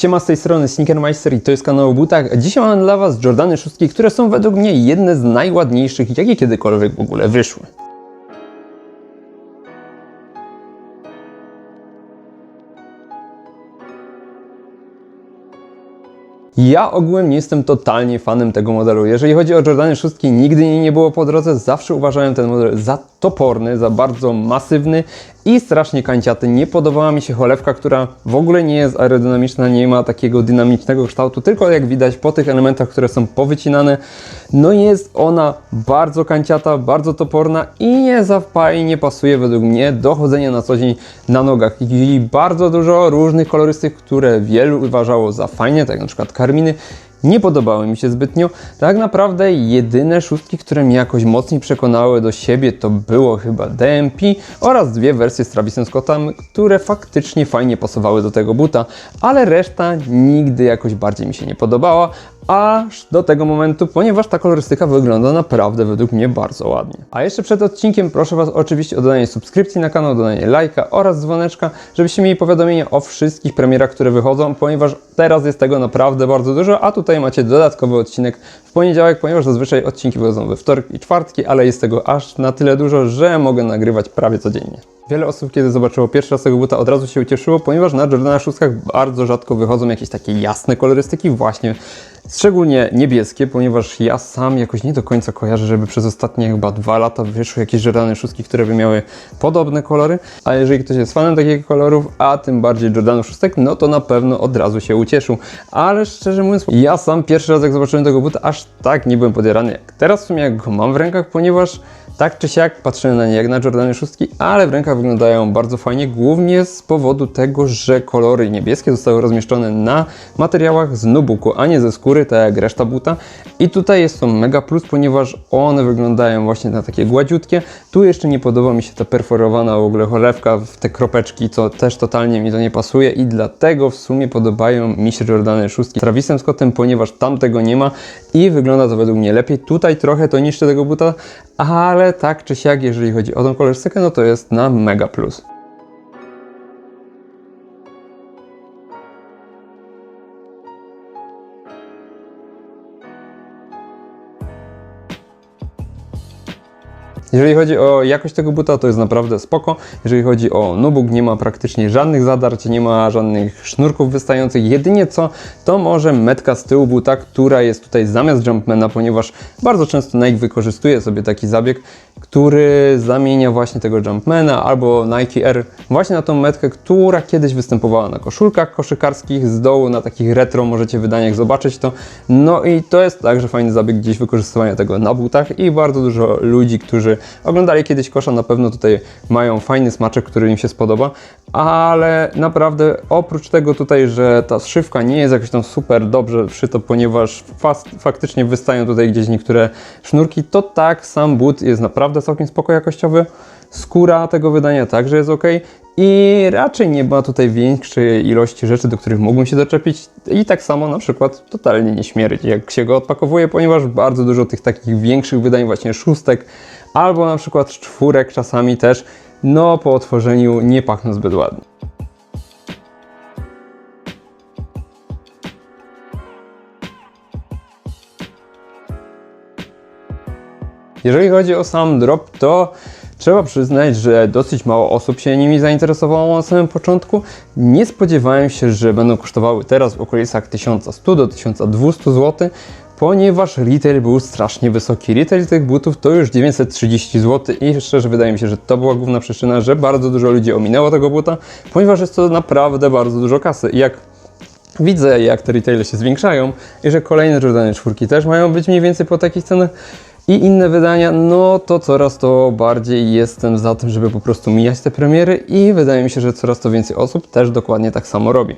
Siema z tej strony Sneakermeister i to jest kanał o butach. Dzisiaj mam dla Was Jordany 6, które są według mnie jedne z najładniejszych, jakie kiedykolwiek w ogóle wyszły. Ja ogółem nie jestem totalnie fanem tego modelu. Jeżeli chodzi o Jordany 6, nigdy jej nie było po drodze. Zawsze uważałem ten model za toporny, za bardzo masywny i strasznie kanciaty. Nie podobała mi się cholewka, która w ogóle nie jest aerodynamiczna, nie ma takiego dynamicznego kształtu, tylko jak widać po tych elementach, które są powycinane, no jest ona bardzo kanciata, bardzo toporna i nie nie pasuje według mnie do chodzenia na co dzień na nogach. I bardzo dużo różnych kolorystyk, które wielu uważało za fajnie, tak jak na przykład karminy, nie podobały mi się zbytnio. Tak naprawdę jedyne szóstki, które mnie jakoś mocniej przekonały do siebie, to było chyba DMP oraz dwie wersje z Travisem Scottem, które faktycznie fajnie pasowały do tego buta, ale reszta nigdy jakoś bardziej mi się nie podobała, aż do tego momentu, ponieważ ta kolorystyka wygląda naprawdę według mnie bardzo ładnie. A jeszcze przed odcinkiem proszę Was oczywiście o dodanie subskrypcji na kanał, dodanie lajka oraz dzwoneczka, żebyście mieli powiadomienia o wszystkich premierach, które wychodzą, ponieważ teraz jest tego naprawdę bardzo dużo, a tutaj macie dodatkowy odcinek w poniedziałek, ponieważ zazwyczaj odcinki wychodzą we wtorki i czwartki, ale jest tego aż na tyle dużo, że mogę nagrywać prawie codziennie. Wiele osób, kiedy zobaczyło pierwszy raz tego buta, od razu się ucieszyło, ponieważ na Jordana 6 bardzo rzadko wychodzą jakieś takie jasne kolorystyki, właśnie szczególnie niebieskie, ponieważ ja sam jakoś nie do końca kojarzę, żeby przez ostatnie chyba dwa lata wyszły jakieś Jordany 6, które by miały podobne kolory, a jeżeli ktoś jest fanem takich kolorów, a tym bardziej Jordanów 6, no to na pewno od razu się ucieszył. Ale szczerze mówiąc, ja sam pierwszy raz jak zobaczyłem tego buta, aż tak nie byłem podjarany jak teraz w sumie jak go mam w rękach, ponieważ tak czy siak patrzyłem na nie jak na Jordany 6, ale w rękach wyglądają bardzo fajnie, głównie z powodu tego, że kolory niebieskie zostały rozmieszczone na materiałach z nubuku, a nie ze skóry, tak jak reszta buta. I tutaj jest to mega plus, ponieważ one wyglądają właśnie na takie gładziutkie. Tu jeszcze nie podoba mi się ta perforowana w ogóle cholewka w te kropeczki, co też totalnie mi to nie pasuje i dlatego w sumie podobają mi się Jordany 6 z Travisem Scottem, ponieważ tam tego nie ma i wygląda to według mnie lepiej. Tutaj trochę to niszczy tego buta, ale tak czy siak, jeżeli chodzi o tą kolorystykę, no to jest na mega plus. Jeżeli chodzi o jakość tego buta, to jest naprawdę spoko. Jeżeli chodzi o nubuk, nie ma praktycznie żadnych zadarć, nie ma żadnych sznurków wystających. Jedynie co, to może metka z tyłu buta, która jest tutaj zamiast Jumpmana, ponieważ bardzo często Nike wykorzystuje sobie taki zabieg, który zamienia właśnie tego Jumpmana albo Nike Air właśnie na tą metkę, która kiedyś występowała na koszulkach koszykarskich z dołu, na takich retro możecie wydaniach zobaczyć to. No i to jest także fajny zabieg gdzieś wykorzystywania tego na butach i bardzo dużo ludzi, którzy oglądali kiedyś kosza, na pewno tutaj mają fajny smaczek, który im się spodoba, ale naprawdę oprócz tego tutaj, że ta szywka nie jest jakoś tam super dobrze wszyto, ponieważ faktycznie wystają tutaj gdzieś niektóre sznurki, to tak, sam but jest naprawdę całkiem spoko jakościowy. Skóra tego wydania także jest ok i raczej nie ma tutaj większej ilości rzeczy, do których mógłbym się doczepić i tak samo na przykład totalnie nie śmierdzi, jak się go odpakowuje, ponieważ bardzo dużo tych takich większych wydań, właśnie szóstek albo na przykład czwórek czasami też, no po otworzeniu nie pachną zbyt ładnie. Jeżeli chodzi o sam drop, to trzeba przyznać, że dosyć mało osób się nimi zainteresowało na samym początku. Nie spodziewałem się, że będą kosztowały teraz w okolicach 1100 do 1200 zł, ponieważ retail był strasznie wysoki. Retail tych butów to już 930 zł i szczerze wydaje mi się, że to była główna przyczyna, że bardzo dużo ludzi ominęło tego buta, ponieważ jest to naprawdę bardzo dużo kasy. I jak widzę, jak te retaile się zwiększają i że kolejne Jordany czwórki też mają być mniej więcej po takich cenach, i inne wydania, no to coraz to bardziej jestem za tym, żeby po prostu mijać te premiery i wydaje mi się, że coraz to więcej osób też dokładnie tak samo robi.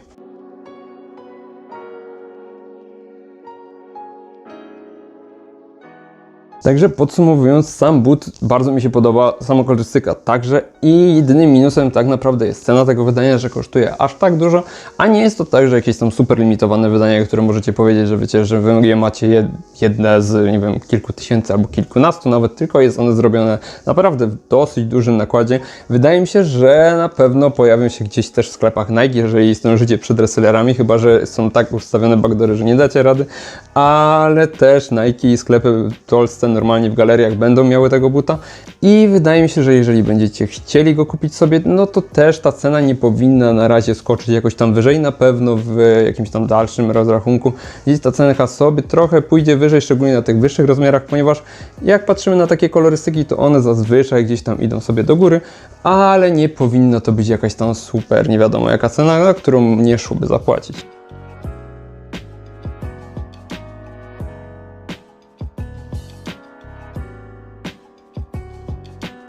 Także podsumowując, sam but bardzo mi się podoba, sama kolorystyka także i jedynym minusem tak naprawdę jest cena tego wydania, że kosztuje aż tak dużo, a nie jest to tak, że jakieś tam super limitowane wydania, które możecie powiedzieć, że wiecie, że wy je macie jed- jedne z, nie wiem, kilku tysięcy albo kilkunastu nawet, tylko jest one zrobione naprawdę w dosyć dużym nakładzie. Wydaje mi się, że na pewno pojawią się gdzieś też w sklepach Nike, jeżeli zdążycie przed resellerami, chyba że są tak ustawione backdoory, że nie dacie rady, ale też Nike i sklepy Tolste normalnie w galeriach będą miały tego buta i wydaje mi się, że jeżeli będziecie chcieli go kupić sobie, no to też ta cena nie powinna na razie skoczyć jakoś tam wyżej, na pewno w jakimś tam dalszym rozrachunku gdzieś ta cena sobie trochę pójdzie wyżej, szczególnie na tych wyższych rozmiarach, ponieważ jak patrzymy na takie kolorystyki, to one zazwyczaj gdzieś tam idą sobie do góry, ale nie powinno to być jakaś tam super, nie wiadomo jaka cena, na którą nie szłoby zapłacić.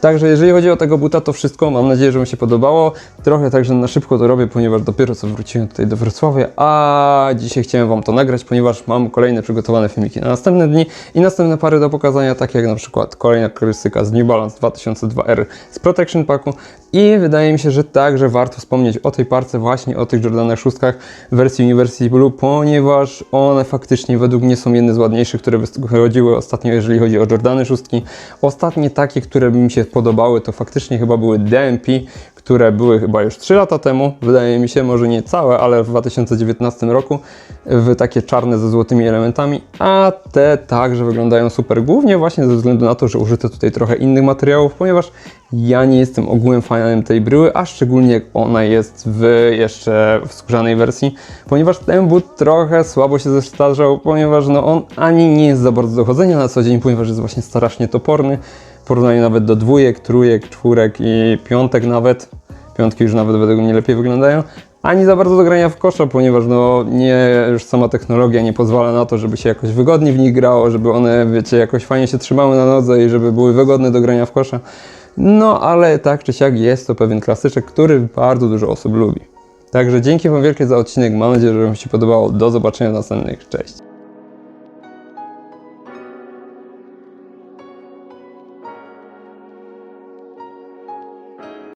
Także jeżeli chodzi o tego buta, to wszystko. Mam nadzieję, że Wam się podobało. Trochę także na szybko to robię, ponieważ dopiero co wróciłem tutaj do Wrocławia, a dzisiaj chciałem Wam to nagrać, ponieważ mam kolejne przygotowane filmiki na następne dni i następne pary do pokazania, takie jak na przykład kolejna kolorystyka z New Balance 2002R z Protection Packu i wydaje mi się, że także warto wspomnieć o tej parce właśnie o tych Jordanach 6 w wersji University Blue, ponieważ one faktycznie według mnie są jedne z ładniejszych, które wychodziły ostatnio, jeżeli chodzi o Jordany 6. Ostatnie takie, które mi się podobały, to faktycznie chyba były DMP, które były chyba już 3 lata temu, wydaje mi się, może nie całe, ale w 2019 roku, w takie czarne ze złotymi elementami, a te także wyglądają super, głównie właśnie ze względu na to, że użyto tutaj trochę innych materiałów, ponieważ ja nie jestem ogółem fanem tej bryły, a szczególnie jak ona jest w jeszcze w skórzanej wersji, ponieważ ten but trochę słabo się zestarzał, ponieważ no on ani nie jest za bardzo do chodzenia na co dzień, ponieważ jest właśnie strasznie toporny, w porównaniu nawet do dwójek, trójek, czwórek i piątek nawet. Piątki już nawet według mnie lepiej wyglądają. Ani za bardzo do grania w kosza, ponieważ no nie, już sama technologia nie pozwala na to, żeby się jakoś wygodnie w nich grało, żeby one, wiecie, jakoś fajnie się trzymały na nodze i żeby były wygodne do grania w kosza. No ale tak czy siak jest to pewien klasyczek, który bardzo dużo osób lubi. Także dzięki Wam wielkie za odcinek. Mam nadzieję, że Wam się podobało. Do zobaczenia w następnych. Cześć.